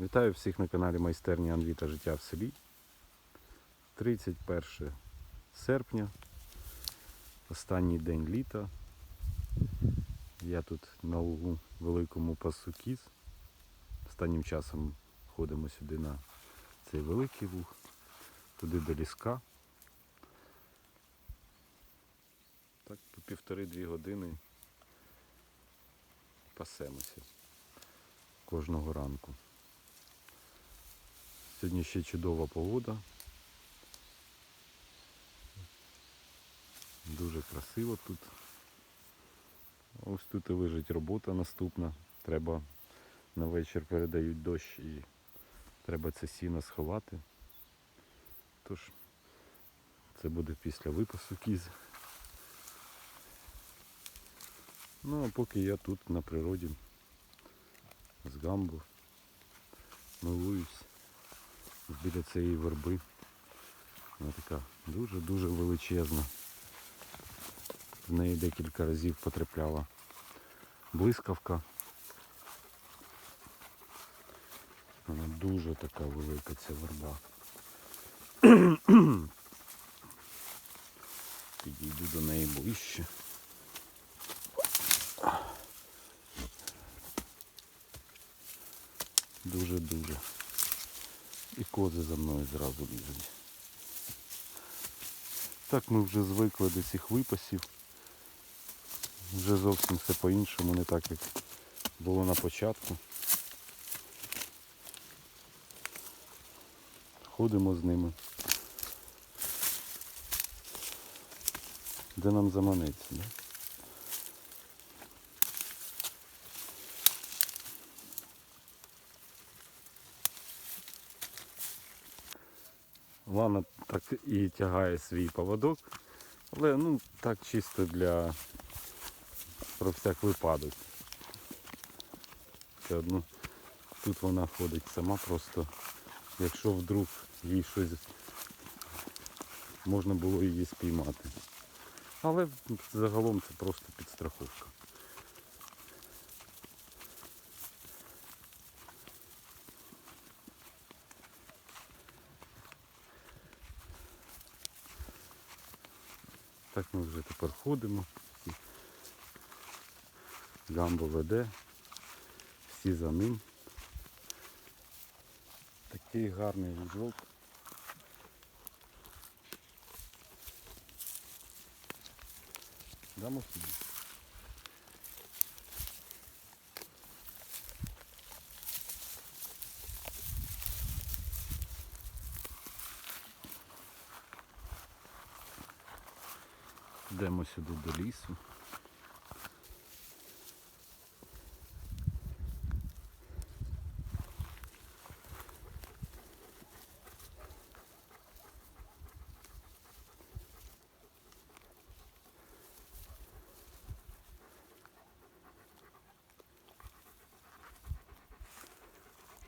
Вітаю всіх на каналі Майстерня Анві та життя в селі. 31 серпня, останній день літа. Я тут на лугу великому пасу кіз. Останнім часом ходимо сюди на цей великий луг, туди до ліска. Так, по півтори-дві години пасемося кожного ранку. Сьогодні ще чудова погода. Дуже красиво тут. Ось тут і лежить робота наступна. Треба на вечір передають дощ і треба це сіно сховати. Тож це буде після випасу кіз. Ну а поки я тут на природі з гамбу милуюсь біля цієї верби. Вона така дуже-дуже величезна. В неї декілька разів потрапляла блискавка. Вона дуже така велика ця верба. Підійду до неї ближче. Дуже-дуже. І кози за мною зразу лізуть. Так ми вже звикли до цих випасів. Вже зовсім все по-іншому, не так як було на початку. Ходимо з ними. Де нам заманеться, да? Лана так і тягає свій поводок, але ну так чисто для про всяк випадок. Все одно тут вона ходить сама просто, якщо вдруг їй щось можна було її спіймати. Але загалом це просто підстраховка. Так ми вже тепер ходимо. Гамбо веде, всі за ним. Такий гарний лужок. Дамо сюди. Йдемо сюди до лісу.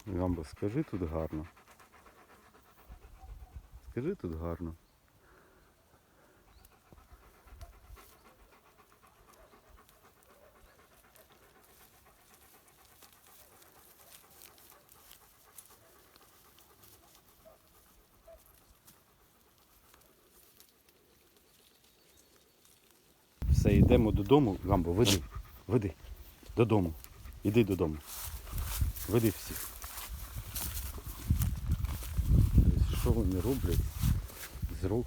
Гамбо, скажи тут гарно. Скажи тут гарно. Все, йдемо додому. Гамбо, веди, веди. Додому. Іди додому. Веди всіх. Що вони роблять? З рук.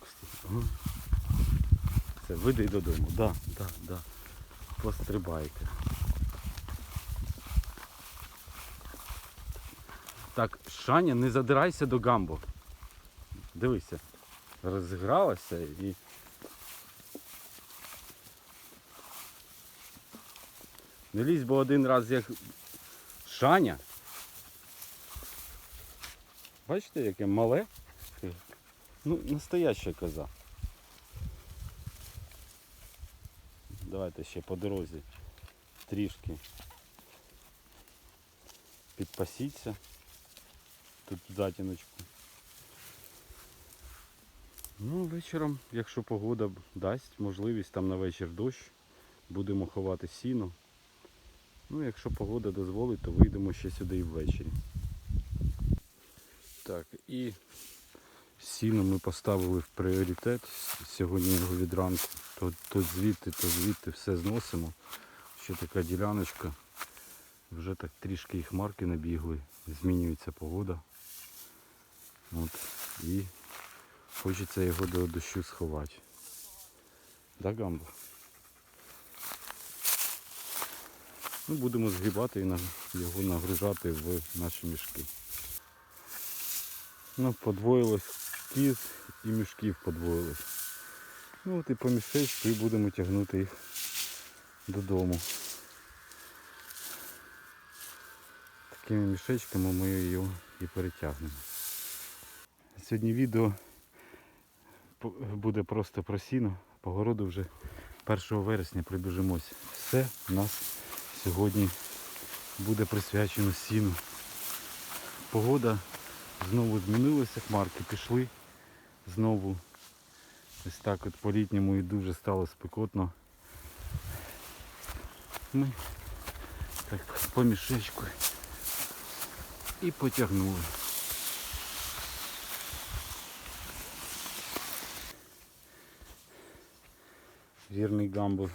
Все, веди додому. Да, да, да. Пострибайте. Так, Шаня, не задирайся до гамбо. Дивися. Розігралася і. Не лізь, бо один раз як Шаня. Бачите, яке мале? Ну, настояща коза. Давайте ще по дорозі трішки підпасіться. Тут затіночку. Ну, вечором, якщо погода дасть можливість там на вечір дощ, будемо ховати сіно. Ну, якщо погода дозволить, то вийдемо ще сюди і ввечері. Так, і сіно ми поставили в пріоритет. Сьогодні його від ранку. То, то звідти, то звідти все зносимо. Ще така діляночка. Вже так трішки і хмарки набігли. Змінюється погода. От. І хочеться його до дощу сховати. Да, Гамбо? Ну, будемо згрібати і його нагружати в наші мішки. Ну, подвоїлось кіз і мішків подвоїлось. Ну от і по мішечку і будемо тягнути їх додому. Такими мішечками ми його і перетягнемо. Сьогодні відео буде просто про сіно. По городу вже 1 вересня прибіжимось. Все у нас сьогодні буде присвячено сіну. Погода знову змінилася, хмарки пішли. Знову ось так от по-літньому і дуже стало спекотно. Ми так по мішечку і потягнули. Вірний гамбур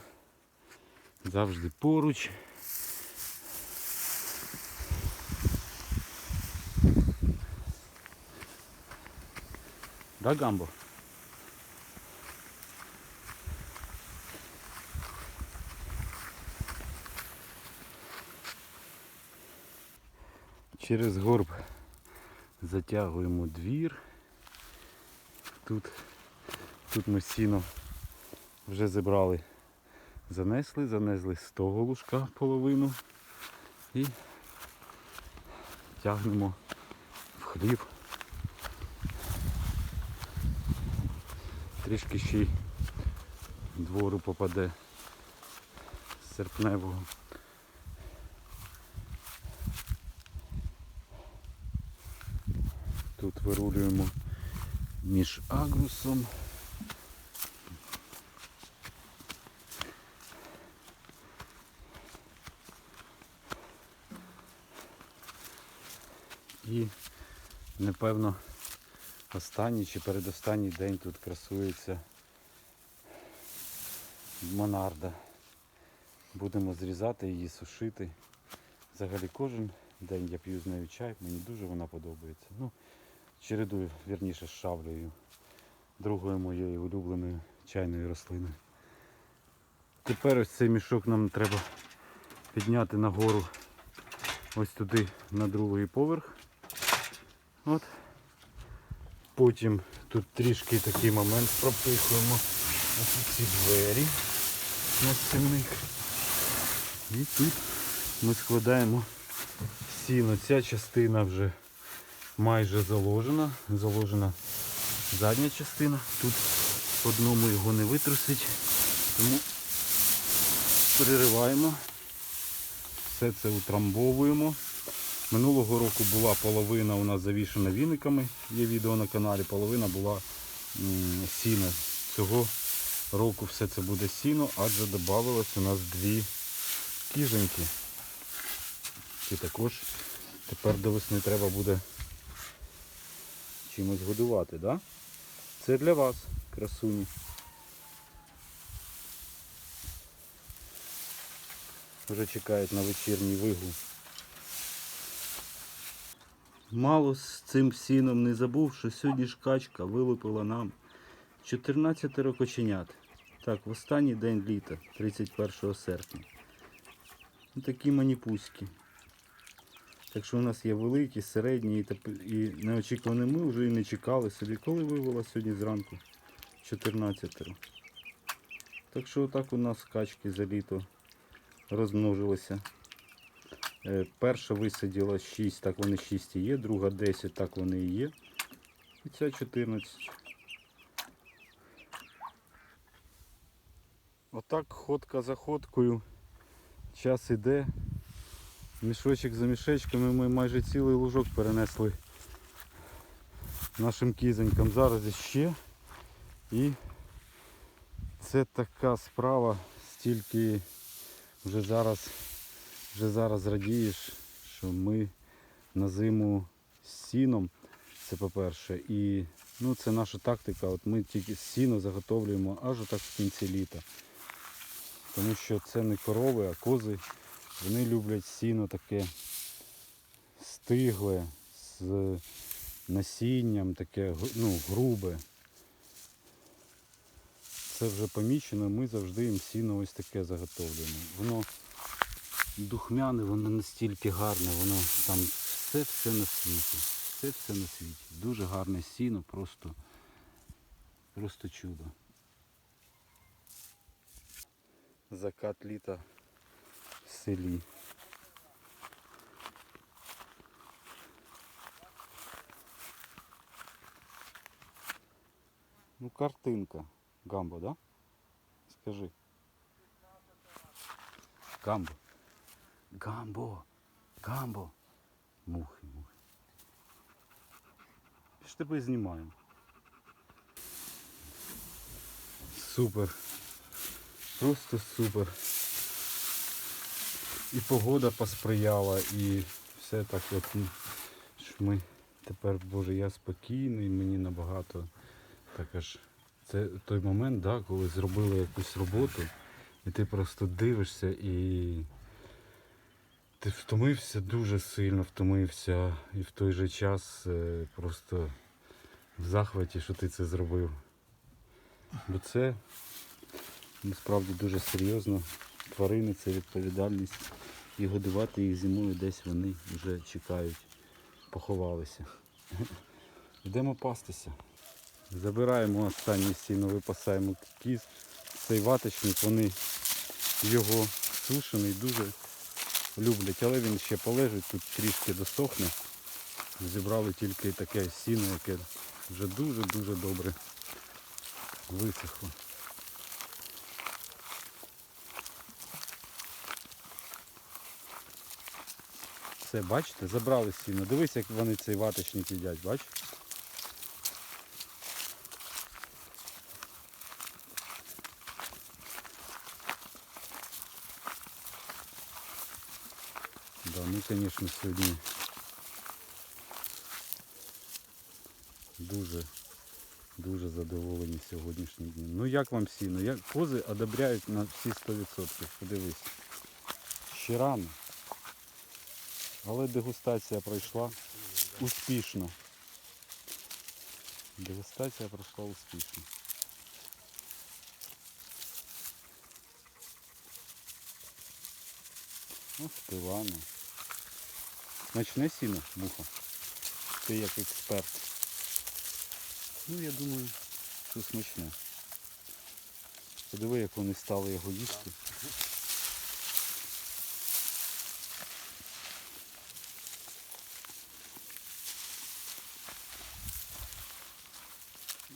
завжди поруч. Да, Гамбо? Через горб затягуємо двір. Тут, тут ми сіно вже зібрали, занесли, занесли з того лужка половину і тягнемо в хлів. Трішки ще й двору попаде з серпневого. Тут вирулюємо між агрусом. І напевно останній чи передостанній день тут красується монарда. Будемо зрізати її, сушити. Взагалі кожен день я п'ю з нею чай, мені дуже вона подобається. Ну, чередую, вірніше, з шавлею, другою моєю улюбленою чайною рослиною. Тепер ось цей мішок нам треба підняти нагору ось туди на другий поверх. От. Потім тут трішки такий момент пропихуємо ось ці двері на стільник. І тут ми складаємо сіно. Ця частина вже майже заложена. Заложена задня частина. Тут одному його не витрусить, тому перериваємо. Все це утрамбовуємо. Минулого року була половина у нас завішена віниками, є відео на каналі, половина була м, сіна. Цього року все це буде сіно, адже додавалось у нас дві кіженьки. І також тепер до весни треба буде чимось годувати, да? Це для вас, красуні. Вже чекають на вечірній вигул. Мало з цим сіном не забув, що сьогодні ж качка вилупила нам 14 коченят. Так, в останній день літа, 31 серпня. Ну, такі маніпуськи. Так що у нас є великі, середні і неочікувані ми вже і не чекали собі. Коли вивела сьогодні зранку? 14. Так що отак у нас качки за літо розмножилися. Е, Перша висаділа 6, так вони 6 і є, друга 10, так вони і є. І ця 14. Отак ходка за ходкою. Час іде. Мішочок за мішечками ми майже цілий лужок перенесли нашим кізонькам. Зараз іще. І це така справа, стільки вже зараз вже зараз радієш, що ми на зиму з сіном. Це по-перше. І ну, це наша тактика. От ми тільки сіно заготовлюємо аж отак в кінці літа. Тому що це не корови, а кози. Вони люблять сіно таке стигле, з насінням, таке ну, грубе. Це вже помічено, ми завжди їм сіно ось таке заготовлюємо. Воно духмяне, воно настільки гарне, воно там все-все на світі. Все-все на світі. Дуже гарне сіно, просто, просто чудо. Закат літа в селі. Ну, картинка. Гамбо, да? Скажи. Гамбо. Гамбо. Гамбо. Мухи, мухи. Ж тебе знімаємо. Супер. Просто супер. І погода посприяла, і все так от. що Ми тепер, боже, я спокійний, мені набагато так аж. Це той момент, да, коли зробили якусь роботу, і ти просто дивишся і ти втомився дуже сильно, втомився, і в той же час е, просто в захваті, що ти це зробив. Бо це насправді дуже серйозно. Тварини це відповідальність. І годувати їх зимою десь вони вже чекають, поховалися. Йдемо пастися. Забираємо останнє сіно, випасаємо кіз. Цей ваточник, вони його сушений дуже люблять, але він ще полежить, тут трішки досохне. Зібрали тільки таке сіно, яке вже дуже-дуже добре висохло. Все, бачите, забрали сіно. Дивись, як вони цей ваточник їдять, бачиш? Да, ми, звісно, сьогодні дуже, дуже задоволені сьогоднішнім днем. Ну як вам сіно? Як кози одобряють на всі 100%. Подивись. Ще рано. Але дегустація пройшла успішно. Дегустація пройшла успішно. Ох ти ладно. Сіно, муха. Ти як експерт. Ну я думаю, що смачне. Подиви, як вони стали його їсти.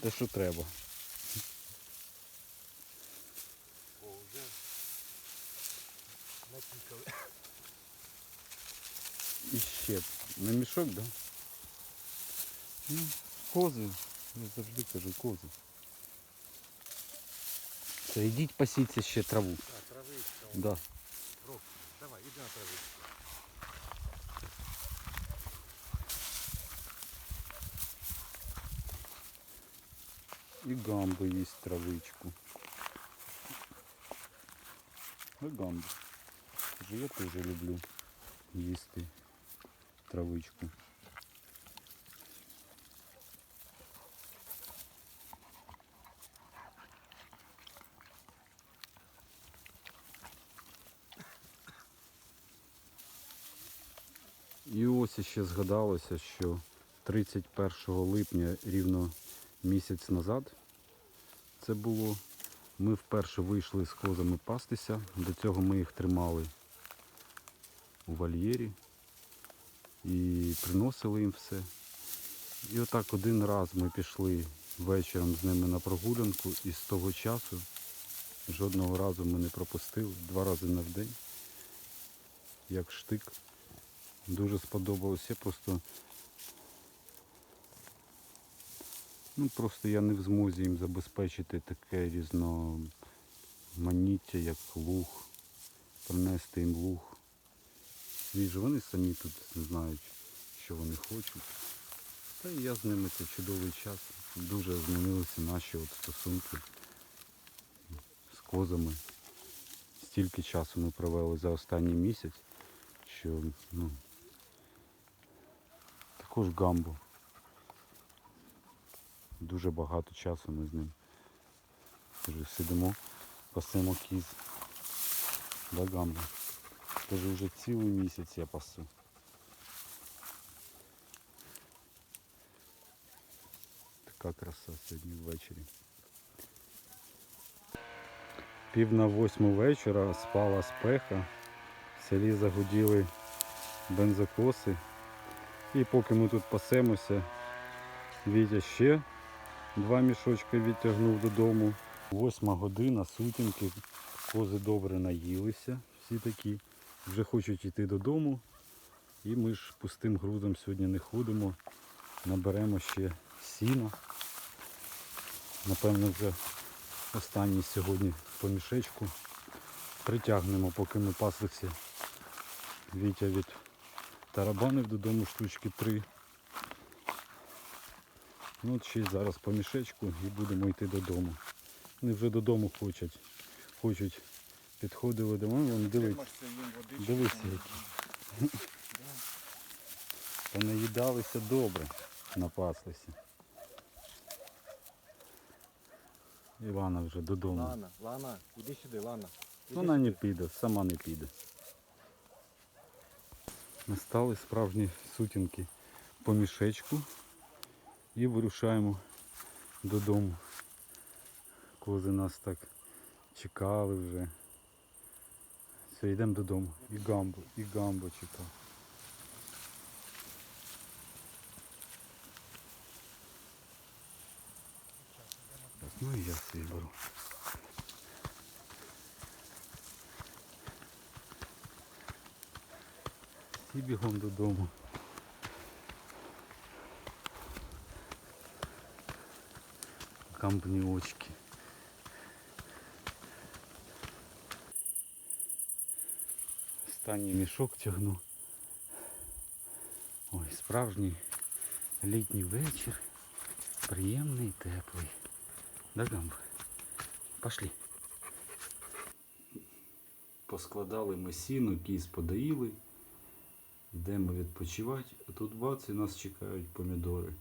Те, що треба. на мішок, да? Ну, кози. Я завжди кажу кози. Це йдіть пасіться ще траву. А, травичка. Да. Рок, давай, іди на травичку. І гамби їсть травичку. А гамби. Каже, я теж люблю їсти Травичку. І ось ще згадалося, що 31 липня рівно місяць назад це було. Ми вперше вийшли з козами пастися. До цього ми їх тримали у вольєрі і приносили їм все. І отак один раз ми пішли вечором з ними на прогулянку і з того часу жодного разу ми не пропустили, два рази на день, як штик. Дуже сподобалося. Просто Ну просто я не в змозі їм забезпечити таке різноманіття, як луг, принести їм луг. І вони самі тут не знають, що вони хочуть. Та і я з ними це чудовий час. Дуже змінилися наші от стосунки з козами. Стільки часу ми провели за останній місяць, що ну, також гамбо. Дуже багато часу ми з ним вже сидимо, пасемо кіз. Да, гамбо. Каже, вже цілий місяць я пасу. Така краса сьогодні ввечері. Пів на восьму вечора спала спеха. В селі загуділи бензокоси. І поки ми тут пасемося, Вітя ще два мішочки відтягнув додому. Восьма година, сутінки, кози добре наїлися, всі такі. Вже хочуть йти додому. І ми ж пустим грузом сьогодні не ходимо. Наберемо ще сіна. Напевно, вже останній сьогодні по мішечку. Притягнемо, поки ми паслися. Вітя від тарабанив додому штучки три. Ну, от ще зараз по мішечку і будемо йти додому. Вони вже додому хочуть. Хочуть. Підходили до мене, вони дивись, дивися які. Та наїдалися добре, напаслися. Івана вже додому. Лана, Лана, іди сюди, Лана. Іди Вона не піде, сама не піде. Настали справжні сутінки по мішечку і вирушаємо додому. Кози нас так чекали вже. Все, йдемо додому. І гамбо, і гамбо чекав. Ну і я свій беру. І бігом додому. Кампні очки. Останній мішок тягну. Ой, справжній літній вечір. Приємний, теплий. Гамба? Пошли. Поскладали ми сіно, кіз подоїли. Йдемо відпочивати, а тут бац і нас чекають помідори.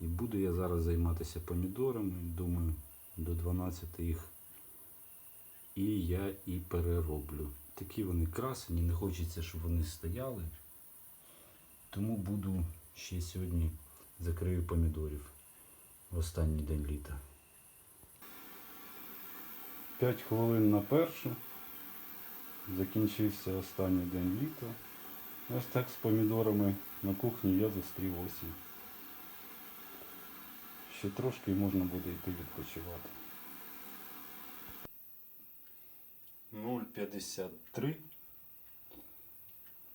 І буду я зараз займатися помідорами, думаю, до 12 їх. І я і перероблю. Такі вони красені, не хочеться, щоб вони стояли. Тому буду ще сьогодні закрию помідорів в останній день літа. 5 хвилин на першу. Закінчився останній день літа. Ось так з помідорами на кухні я зустрів осінь. Ще трошки і можна буде йти відпочивати. 0,53.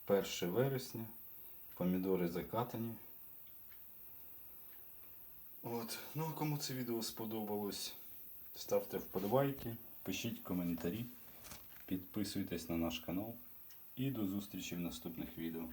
1 вересня. Помідори закатані. От. Ну а кому це відео сподобалось, ставте вподобайки, пишіть коментарі. Підписуйтесь на наш канал і до зустрічі в наступних відео.